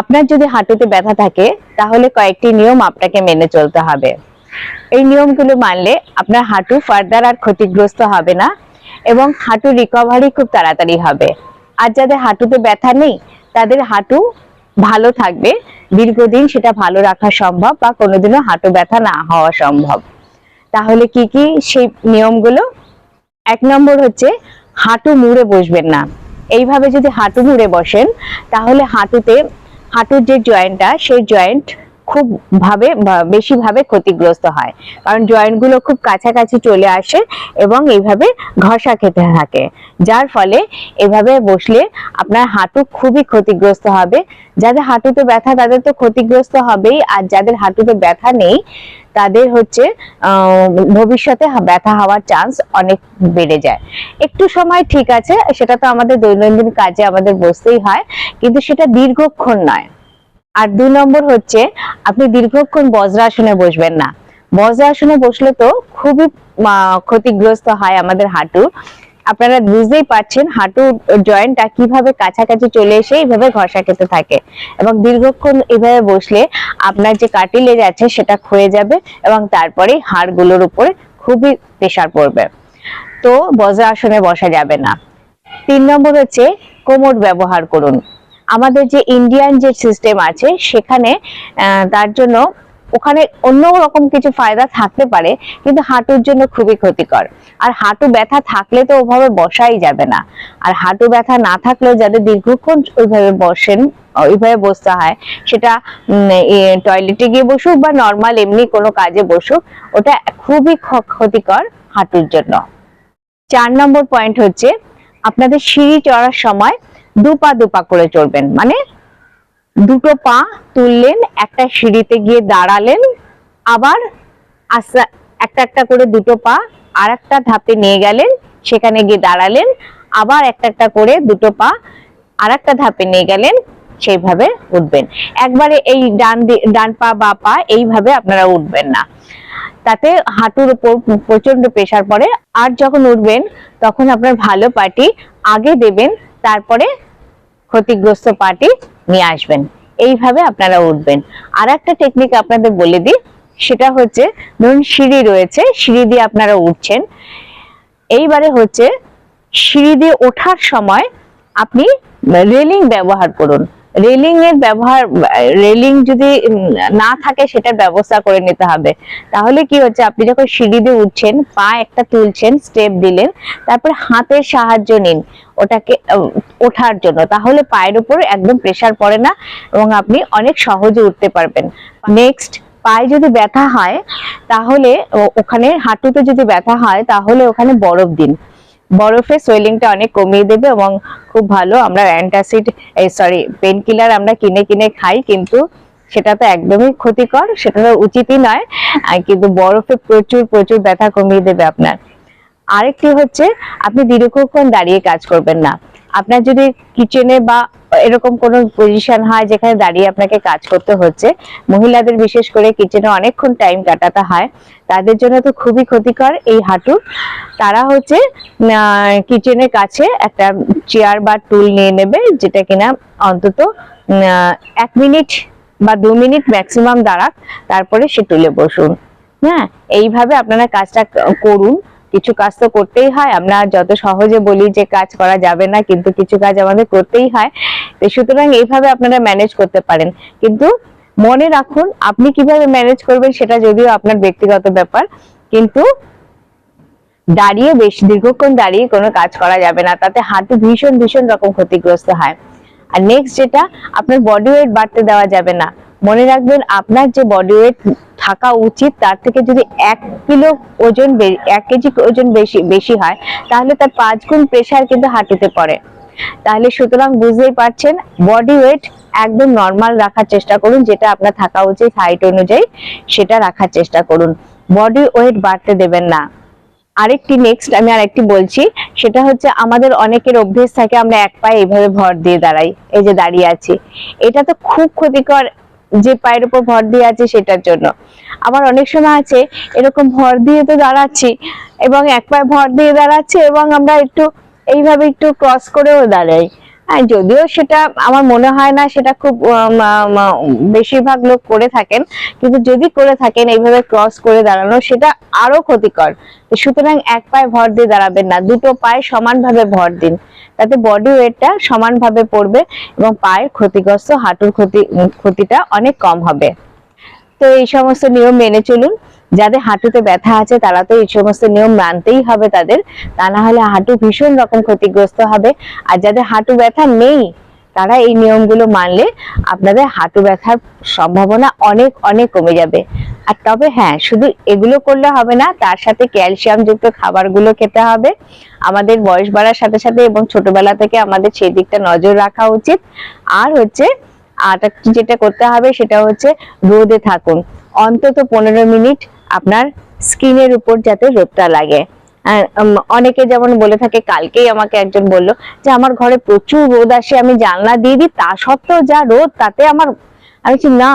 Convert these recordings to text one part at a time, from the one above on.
আপনার যদি হাঁটুতে ব্যথা থাকে, তাহলে কয়েকটি নিয়ম আপনাকে মেনে চলতে হবে। এই নিয়মগুলো মানলে আপনার হাঁটু ফার্দার আর ক্ষতিগ্রস্ত হবে না এবং হাঁটু রিকভারি খুব তাড়াতাড়ি হবে। আর যাদের হাঁটুতে ব্যথা নেই, তাদের হাঁটু ভালো থাকবে। দীর্ঘদিন সেটা ভালো রাখা সম্ভব বা কোনোদিনও হাঁটু ব্যথা না হওয়া সম্ভব। তাহলে কি কি সেই নিয়মগুলো? এক নম্বর হচ্ছে হাঁটু মুড়ে বসবেন না। এইভাবে যদি হাঁটু মুড়ে বসেন, তাহলে হাঁটুতে হাঁটুর যে জয়েন্টটা সেই জয়েন্ট খুব ভাবে বা- বেশি ভাবে ক্ষতিগ্রস্ত হয়। কারণ জয়েন্টগুলো খুব কাছাকাছি চলে আসে এবং এইভাবে ঘষা খেতে থাকে। যার ফলে এভাবে বসলে আপনার হাঁটু খুবই ক্ষতিগ্রস্ত হবে। যাদের হাঁটুতে ব্যথা তাদের তো ক্ষতিগ্রস্ত হবেই। আর যাদের হাঁটুতে ব্যথা নেই, তাদের হচ্ছে ভবিষ্যতে ব্যথা হওয়ার চান্স অনেক বেড়ে যায়। একটু সময় ঠিক আছে, সেটা তো আমাদের দৈনন্দিন কাজে আমাদের বসতেই হয়। কিন্তু সেটা দীর্ঘক্ষণ নয়। আর দু নম্বর হচ্ছে, আপনি দীর্ঘক্ষণ বজ্রাসনে বসবেন না। বজ্রাসনে বসলে তো খুবই ক্ষতিগ্রস্ত হয় আমাদের হাঁটু। আপনারা বুঝতেই পারছেন হাঁটু জয়েন্টটা কীভাবে কাছাকাছি চলে এসে এইভাবে ঘষা খেতে থাকে। এবং দীর্ঘক্ষণ এভাবে বসলে আপনার যে কাটিলেজ আছে সেটা ক্ষয়ে যাবে এবং তারপরে হাড়গুলোর উপরে খুবই প্রেসার পড়বে। তো বজ্রাসনে বসা যাবে না। তিন নম্বর হচ্ছে কোমর ব্যবহার করুন। আমাদের যে ইন্ডিয়ান যে সিস্টেম আছে, সেখানে তার জন্য ওখানে অন্য রকম কিছু ফায়দা থাকতে পারে, কিন্তু হাঁটুর জন্য খুবই ক্ষতিকর। আর হাঁটু ব্যথা থাকলে তো ওভাবে বসাই যাবে না। আর হাঁটু ব্যথা না থাকলেও যাদের দীর্ঘক্ষণ ওইভাবে বসেন, ওইভাবে বসতে হয়, সেটা টয়লেটে গিয়ে বসুক বা নর্মাল এমনি কোনো কাজে বসুক, ওটা খুবই ক্ষতিকর হাঁটুর জন্য। চার নম্বর পয়েন্ট হচ্ছে, আপনাদের সিঁড়ি চড়ার সময় দু পা দু পা করে চড়বেন মানে দুটো পা তুললেন, একটা সিঁড়িতে গিয়ে দাঁড়ালেন, আবার একটা একটা করে দুটো পা আর একটা ধাপে নিয়ে গেলেন, সেখানে গিয়ে দাঁড়ালেন, আবার একটা একটা করে দুটো পা আর একটা ধাপে নিয়ে গেলেন, সেইভাবে উঠবেন। একবারে এই ডান ডান পা বা পা এইভাবে আপনারা উঠবেন না। তাতে হাঁটুর উপর প্রচণ্ড প্রেসার পড়ে, আর যখন উঠবেন, তখন আপনার ভালো পাটি আগে দেবেন, তারপরে ক্ষতিগ্রস্ত পার্টি নিয়ে আসবেন। এইভাবে আপনারা উঠবেন। আর একটা টেকনিক আপনাদের বলে দিই, সেটা হচ্ছে, ধরুন সিঁড়ি রয়েছে, সিঁড়ি দিয়ে আপনারা উঠছেন। এইবারে হচ্ছে, সিঁড়ি দিয়ে ওঠার সময় আপনি রেলিং ব্যবহার করুন। রেলিং এর ব্যবহার রেলিং যদি না থাকে সেটার ব্যবস্থা করে নিতে হবে। তাহলে কি হচ্ছে? আপনি যখন সিঁড়ি দিয়ে উঠছেন, পা একটা তুলছেন স্টেপ দিলেন, তারপর হাতের সাহায্য নিন ওটাকে ওঠার জন্য। তাহলে পায়ের উপর একদম প্রেসার পড়ে না এবং আপনি অনেক সহজে উঠতে পারবেন। নেক্সট পায়ে যদি ব্যথা হয়, তাহলে ওখানে হাঁটুতে যদি ব্যথা হয়, তাহলে ওখানে বরফ দিন। বরফে সোয়েলিংটা অনেক কমিয়ে দেবে এবং খুব ভালো আমরা অ্যান্টাসিড এই সরি পেন কিলার আমরা কিনে কিনে খাই, কিন্তু সেটা তো একদমই ক্ষতিকর, সেটা তো উচিতই নয় কিন্তু বরফে প্রচুর প্রচুর ব্যথা কমিয়ে দেবে আপনার। আরেকটি হচ্ছে, আপনি দীর্ঘক্ষণ দাঁড়িয়ে কাজ করবেন না। আপনার যদি কিচেনে বা এরকম কোনো পজিশন হয় যেখানে দাঁড়িয়ে আপনাকে কাজ করতে হচ্ছে, মহিলাদের বিশেষ করে কিচেনে অনেকক্ষণ টাইম কাটাতে হয়, তাদের জন্য তো খুবই ক্ষতিকর এই হাঁটু। তারা হচ্ছে কিচেনের কাছে একটা চেয়ার বা টুল নিয়ে নেবে যেটা কিনা অন্তত এক মিনিট বা দু মিনিট ম্যাক্সিমাম দাঁড়াক, তারপরে সে টুলে বসুন। হ্যাঁ এইভাবে আপনারা কাজটা করুন। কিছু কাজ তো করতেই হয়। আমরা যত সহজে বলি যে কাজ করা যাবে না, কিন্তু কিছু কাজ আমাদের করতেই হয়। সুতরাং এইভাবে আপনারা ম্যানেজ করতে পারেন। কিন্তু মনে রাখুন, আপনি কীভাবে ম্যানেজ করবেন সেটা যদিও আপনার ব্যক্তিগত ব্যাপার, কিন্তু দাঁড়িয়ে বেশি, দীর্ঘক্ষণ দাঁড়িয়ে কোনো কাজ করা যাবে না। তাতে হাঁটু ভীষণ ভীষণ রকম ক্ষতিগ্রস্ত হয়। আর নেক্সট যেটা, আপনার বডি ওয়েট বাড়তে দেওয়া যাবে না। মনে রাখবেন, আপনার যে বডি ওয়েট থাকা উচিত, তার থেকে যদি এক কিলো ওজন এক কেজি ওজন বেশি বেশি হয়, তাহলে তার পাঁচ গুণ প্রেসার কিন্তু হাঁটুতে পড়ে। তাহলে সুতরাং বুঝতেই পারছেন বডি ওয়েট একদম নর্মাল রাখার চেষ্টা করুন, যেটা আপনার থাকা উচিত হাইট অনুযায়ী সেটা রাখার চেষ্টা করুন। বডি ওয়েট বাড়তে দেবেন না। আরেকটি নেক্সট আমি আরেকটি বলছি, সেটা হচ্ছে আমাদের অনেকের অভ্যেস থাকে, আমরা এক পায়ে এইভাবে ভর দিয়ে দাঁড়াই, এই যে দাঁড়িয়ে আছি। এটা তো খুব ক্ষতিকর যে পায়ের উপর ভর দিয়ে আছে সেটার জন্য। আবার অনেক সময় আছে, এরকম ভর দিয়ে তো দাঁড়াচ্ছি, এবং এক পায়ে ভর দিয়ে দাঁড়াচ্ছি, এবং আমরা একটু এইভাবে একটু ক্রস করেও দাঁড়াই। যদিও সেটা আমার মনে হয় না সেটা খুব বেশিরভাগ লোক করে থাকেন। কিন্তু যদি করে থাকেন, এইভাবে ক্রস করে দাঁড়ানো, সেটা আরও ক্ষতিকর। সুতরাং এক পায়ে ভর দিয়ে দাঁড়াবেন না, দুটো পায়ে সমানভাবে ভর দিন। তাতে বডি ওয়েটটা সমানভাবে পড়বে এবং পায়ের ক্ষতিগ্রস্ত হাঁটুর ক্ষতি ক্ষতিটা অনেক কম হবে। তো এই সমস্ত নিয়ম মেনে চলুন। যাদের হাঁটুতে ব্যথা আছে, তারা তো এই সমস্ত নিয়ম মানতেই হবে তাদের। তা না হলে হাঁটু ভীষণ রকম ক্ষতিগ্রস্ত হবে। আর যাদের হাঁটু ব্যথা নেই, তারা এই নিয়মগুলো মানলে আপনাদের হাঁটু ব্যথার সম্ভাবনা অনেক অনেক কমে যাবে। আর তবে হ্যাঁ শুধু এগুলো করলে হবে না, তার সাথে ক্যালসিয়াম যুক্ত খাবারগুলো খেতে হবে। আমাদের বয়স বাড়ার সাথে সাথে এবং ছোটবেলা থেকে আমাদের সেই দিকটা নজর রাখা উচিত। আর হচ্ছে আর যেটা করতে হবে সেটা হচ্ছে রোদে থাকুন। অন্তত পনেরো মিনিট আপনার স্কিনের উপর যাতে রোদটা লাগে। অনেকে যেমন বলে থাকে, কালকেই আমাকে একজন বলল যে, আমার ঘরে প্রচুর রোদ আসে, আমি জানলা দিয়ে দিই, তা সত্ত্বেও যা রোদ, তাতে আমার আমি বলছি, না,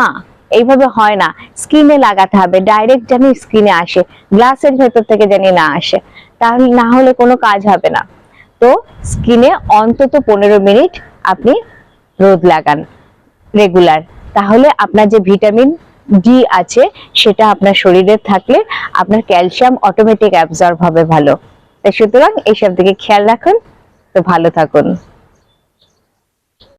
এইভাবে হয় না। স্কিনে লাগাতে হবে, ডাইরেক্ট যেন স্কিনে আসে, গ্লাসের ভেতর থেকে জানি না আসে। তাহলে, না হলে কোনো কাজ হবে না। তো স্কিনে অন্তত পনেরো মিনিট আপনি রোদ লাগান, রেগুলার। তাহলে আপনার যে ভিটামিন ডি আছে, সেটা আপনার শরীরে থাকলে আপনার ক্যালসিয়াম অটোমেটিক অ্যাবজর্ব হবে ভালো। তাই সুতরাং এইসব দিকে খেয়াল রাখুন, তো ভালো থাকুন।